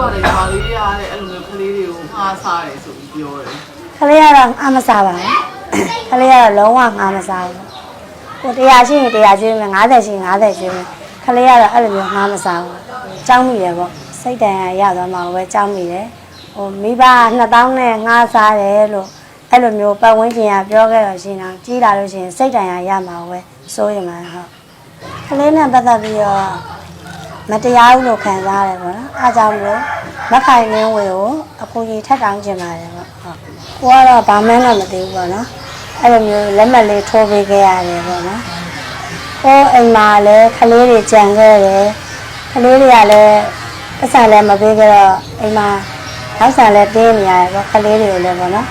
ချို့ကလည်းညီမလေးတွေကလည်းအဲ့လိုမျိုးကလေးတွေကိုငှားစားတယ်ဆိုပြီးပြောတယ်ခလေးကတော့အမစားပါဘူးခလေးကတော့လုံးဝငါမစားဘူးကိုတရားရှိရင်တရားကျွေးမယ်90ရှိရင်90ကျွေးမယ်ခလေးကတော့အဲ့လိုမျိုးငါမစားဘူးကြောင်းမိတယ်ပေါ့စိတ်တန်ရရသွားမှပဲကြောင်းမိတယ်ဟိုမိဘ2000နဲ့ငါစားတယ်လို့အဲ့လိုမျိုးပတ်ဝန်းကျင်ကပြောခဲ့တော့ရှင်တော့ကြီးလာလို့ရှိရင်စိတ်တန်ရရမှာပဲစိုးရင်မှာဟုတ်ခလေးနဲ့ပတ်သက်ပြီးတော့ မတရားဘူးလို့ခံစားရတယ်ပေါ့နော်အားကြောင့်မလို့မခိုင်လင်းဝေကိုအကူကြီးထပ်တောင်းခြင်းပါတယ်ပေါ့ဟုတ်ကိုကတော့ဘာမှန်းတော့မသိဘူးပေါ့နော်အဲ့လိုမျိုးလက်မှတ်လေးထိုးပေးခဲ့ရတယ်ပေါ့နော်ကိုအိမ်မှာလည်းခလေးတွေကြံခဲ့တယ်ခလေးတွေကလည်းပတ်စံလည်းမပေးကြတော့အိမ်မှာနောက်ဆန်လည်းတင်းနေရတယ်ပေါ့ခလေးတွေကိုလည်းပေါ့နော်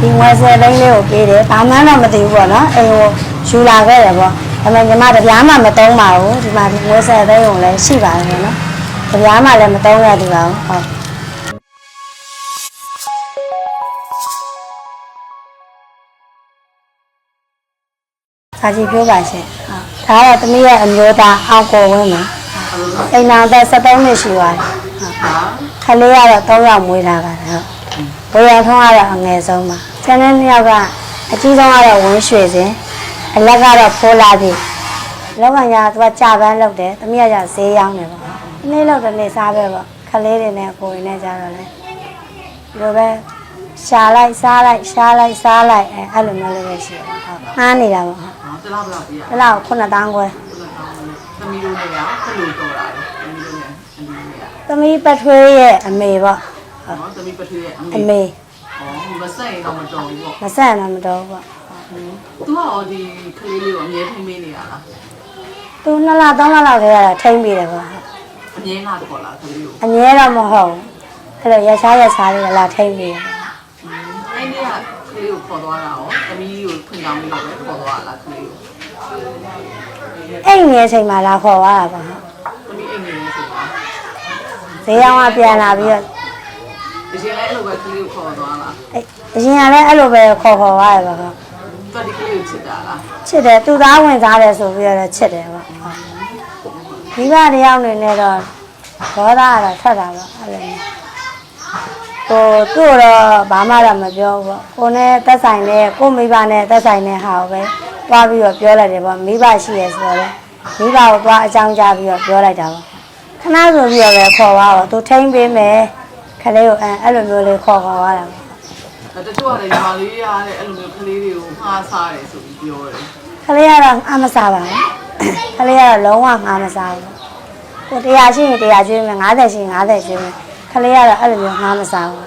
ဒီငွေဆယ်သိန်းလေးကိုပေးတယ်ဘာမှန်းတော့မသိဘူးပေါ့နော်အိမ်ကိုယူလာခဲ့တယ်ပေါ့ ဒါပေမဲ့ညီမတပြားမှမသုံးပါဘူးဒီမှာဒီငွေဆယ်သိန်းကိုလည်းရှိပါတယ်ပေါ့နော်တပြားမှလည်းမသုံးရသေးပါဘူးဟုတ်စာကြည့်ပြောပါရှင်ဟုတ်ဒါကတော့သမီးရဲ့အမျိုးသားအောင်ကိုဝင်းပါအိမ်နာသက်73နှစ်ရှိပါတယ်ဟုတ်ဟာခလေးကတော့3ယောက်မွေးထားပါတယ်ဟုတ်ဘိုးရထုံးကတော့အငယ်ဆုံးပါကျန်တဲ့နှစ်ယောက်ကအကြီးဆုံးကတော့ဝင်းရွှေစင် အလက်ကတော့ဖိုးလာပြီလောကညာသူကကြာပန်းလုပ်တယ်သမီးကကြာဈေးရောင်းတယ်ပေါ့ဒီနေ့လောက်တဲ့နေ့စားပဲပေါ့ခလေးတွေနဲ့ကိုယ်တွေနဲ့ကြတော့လေဒီလိုပဲရှာလိုက်စားလိုက်ရှားလိုက်စားလိုက်အဲအဲ့လိုမျိုးလေးပဲရှိတယ်ဟုတ်ငားနေတာပေါ့ဟုတ်ဟာတလားဘယ်လောက်ပြရဒီလောက်9000ခွဲသမီးတို့နဲ့ကခလို့တော်တာလေသမီးတို့နဲ့အမေနဲ့ကသမီးပထွေးရဲ့အမေပေါ့နော်သမီးပထွေးရဲ့အအမေမေဟောမဆက်ရင်တော့မတော်ဘူးပေါ့မဆက်တော့မတော်ဘူးပေါ့ သူကရောဒီကလေးလေးကိုအမြဲထိမ့်မေးနေတာလားသူနှစ်လသုံးလလောက်တည်းကတော့ထိမ့်ပြီးတယ်ပေါ့အမြဲလာခေါ်လာကလေးကိုအငဲတော့မဟုတ်ဘူးအဲ့လိုရရှားရရှားလေးလာထိမ့်ပြီးတယ်အဲ့ဒီကကလေးကိုခေါ်သွားတာရောသမီးကိုဖွင့်ကောင်းပြီးတော့ပဲခေါ်သွားလားကလေးကိုအဲ့ငယ်ချိန်မှာလာခေါ်သွားတာပေါ့ဟုတ်သမီးအိမ်နေနေဆိုတာဈေးရောင်းကပြန်လာပြီးတော့ဒီချိန်လည်းအဲ့လိုပဲကလေးကိုခေါ်သွားလားအဲ့အရင်ကလည်းအဲ့လိုပဲခေါ်ခေါ်သွားတယ်ပေါ့ဟုတ် သူကဒီကလေးကိုချစ်တာလားချစ်တယ်သူသားဝင်စားတယ်ဆိုပြီးတော့ချစ်တယ်ပေါ့ဟုတ်မိဘတယောက်အနေနဲ့တော့ဒေါသကတော့ထွက်တာပေါ့အဲ့လိုမျိုးဟိုသူ့တော့ဘာမှတော့မပြောဘူးပေါ့ကိုနဲ့သက်ဆိုင်တဲ့ကိုမိဘနဲ့သက်ဆိုင်တဲ့ဟာကိုပဲတွားပြီးတော့ပြောလိုက်တယ်ပေါ့မိဘရှိရဆိုတော့လေမိဘကိုတွားအကြောင်းကြားပြီးတော့ပြောလိုက်တာပေါ့ခဏဆိုပြီးတော့ပဲခေါ်သွားတော့သူထိမ့်ပေးမယ်ခလေးကိုအဲအဲ့လိုမျိုးလေးခေါ်ခေါ်သွားတာပေါ့ အဲတချို့ကလည်းညီမလေးရတဲ့အဲ့လိုမျိုးကလေးတွေကိုငှားစားတယ်ဆိုပြီးပြောတယ်ခလေးကတော့အမစားပါဘူးခလေးကတော့လုံးဝငါမစားဘူးကိုတရားရှိရင်တရားကျွေးမယ်90ရှိရင်90ကျွေးမယ်ခလေးကတော့အဲ့လိုမျိုးငါမစားဘူး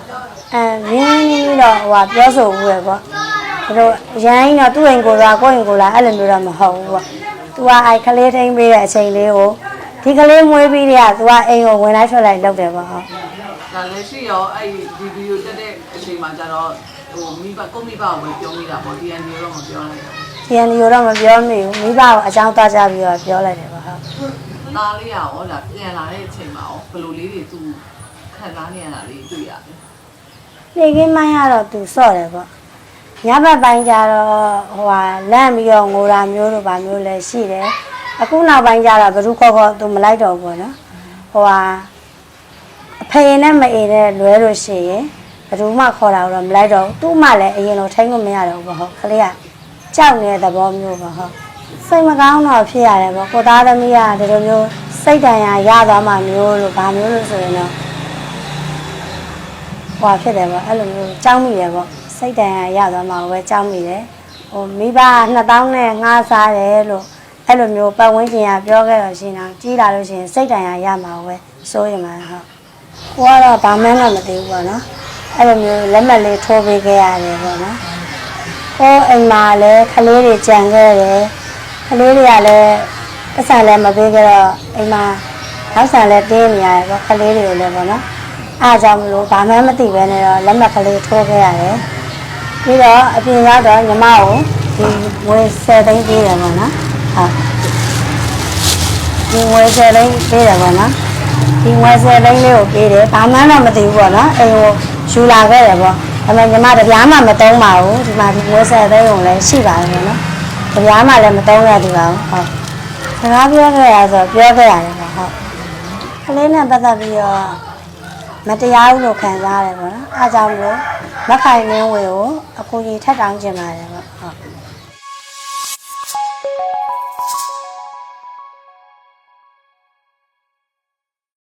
အဲရင်းပြီးတော့ဟိုကပြောဆိုဘူးပဲပေါ့ဒီလိုရမ်းတော့သူ့အိမ်ကိုယ်သွားကိုယ့်အိမ်ကိုယ်လာအဲ့လိုမျိုးတော့မဟုတ်ဘူးပေါ့သူကအဲ့ခလေးထိန်ပေးတဲ့အချိန်လေးကိုဒီကလေးမွေးပြီးတည်းကသူကအိမ်ကိုဝင်လိုက်ထွက်လိုက်လုပ်တယ်ပေါ့ဟုတ် ဒါလည်းရှိရောအဲ့ဒီဗီဒီယိုတက်တဲ့အချိန်မှာကျတော့ဟိုမိဘကိုမိဘကိုပဲပြောမိတာပေါ့ DNA တော့မပြောလိုက်ဘူးဒီအန်ဒီတော့မပြောမိဘူးမိဘကိုအကြောင်းသွားကြပြီးတော့ပြောလိုက်တယ်ပေါ့ဟုတ်သားလေးရောဒါပြန်လာတဲ့အချိန်မှာရောဘယ်လိုလေးတွေသူခံစားနေရတာလေးတွေ့ရတယ်နေကင်းမိုင်းကတော့သူစော့တယ်ပေါ့ညဘက်ပိုင်းကျတော့ဟိုဟာလန့်ပြီးတော့ငိုတာမျိုးတို့ဗာမျိုးလည်းရှိတယ်အခုနောက်ပိုင်းကျတော့ဘယ်သူခေါ်ခေါ်သူမလိုက်တော့ဘူးပေါ့နော်ဟိုဟာအ ဖေနဲ့မအေနဲ့လွဲလို့ရှိရင်ဘယ်သူမှခေါ်တာတော့မလိုက်တော့ဘူးသူ့မှလည်းအရင်လိုထိန်းလို့မရတော့ဘူးပေါ့ဟုတ်ကလေးကကြောက်နေတဲ့သဘောမျိုးပေါ့ဟုတ်စိတ်မကောင်းတော့ဖြစ်ရတယ်ပေါ့ကိုသားသမီးကဒီလိုမျိုးစိတ်တန်ရာရသွားမှမျိုးလို့ဗာမျိုးလို့ဆိုရင်တော့ဟွာဖြစ်တယ်ပေါ့အဲ့လိုမျိုးကြောင်းမိတယ်ပေါ့စိတ်တန်ရရသွားမှပဲကြောင်းမိတယ်ဟိုမိဘ2000နဲ့ငှားစားတယ်လို့အဲ့လိုမျိုးပတ်ဝန်းကျင်ကပြောခဲ့တော့ရှင်တော့ကြီးလာလို့ရှိရင်စိတ်တန်ရရမှာပဲစိုးရင်မှာဟုတ် ကိုကတော့ဘာမှန်းတော့မသိဘူးပေါ့နော်အဲ့လိုမျိုးလက်မှတ်လေးထိုးပေးခဲ့ရတယ်ပေါ့နော်ကိုအိမ်မှာလည်းခလေးတွေကြံခဲ့တယ်ခလေးတွေကလည်းပတ်စံလည်းမပေးကြတော့အိမ်မှာနောက်ဆန်လည်းတင်းနေရတယ်ပေါ့ခလေးတွေကိုလည်းပေါ့နော်အားကြောင့်မလို့ဘာမှမသိပဲနဲ့တော့လက်မှတ်ကလေးထိုးခဲ့ရတယ်။ပြီးတော့အပြင်ရောက်တော့ညီမကိုဒီငွေ10သိန်းပေးတယ်ပေါ့နော်။ဟုတ်ဒီငွေ10သိန်းပေးတယ်ပေါ့နော်။ ဒီငွေ10သိန်းလေးကိုပေးတယ်ဘာမှတော့မသိဘူးပေါ့နော်။အိမ်ကိုယူလာခဲ့တယ်ပေါ့။ဒါပေမဲ့ညီမတပြားမှမသုံးပါဘူး။ဒီမှာဒီငွေ10သိန်းကိုလည်းရှိပါတယ်ပေါ့နော်။တပြားမှလည်းမသုံးရသေးပါဘူး။ဟုတ်။စကားပြောခဲ့ရဆိုပြောခဲ့ရတယ်ပေါ့ဟုတ်။ကလေးနဲ့ပတ်သက်ပြီးတော့မတရားဘူးလို့ခံစားရတယ်ပေါ့နော်အားကြောင့်မလို့မခိုင်မင်းဝေကိုအကူကြီးထပ်တောင်းချင်ပါတယ်ပေါ့ဟုတ်